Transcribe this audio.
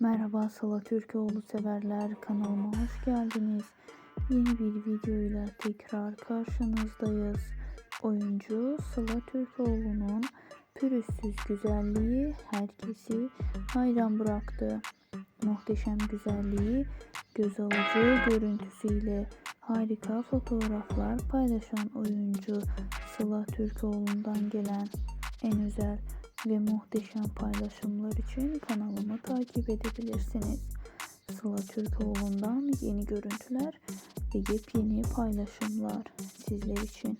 Merhaba Sıla Türkoğlu severler kanalıma hoş geldiniz. Yeni bir videoyla tekrar karşınızdayız. Oyuncu Sıla Türkoğlu'nun pürüzsüz güzelliği herkesi hayran bıraktı. Muhteşem güzelliği, göz alıcı görüntüsüyle harika fotoğraflar paylaşan oyuncu Sıla Türkoğlu'ndan gelen en özel ve muhteşem paylaşımlar için kanalımı takip edebilirsiniz. Sıla Türkoğlu'ndan yeni görüntüler ve yepyeni paylaşımlar sizler için.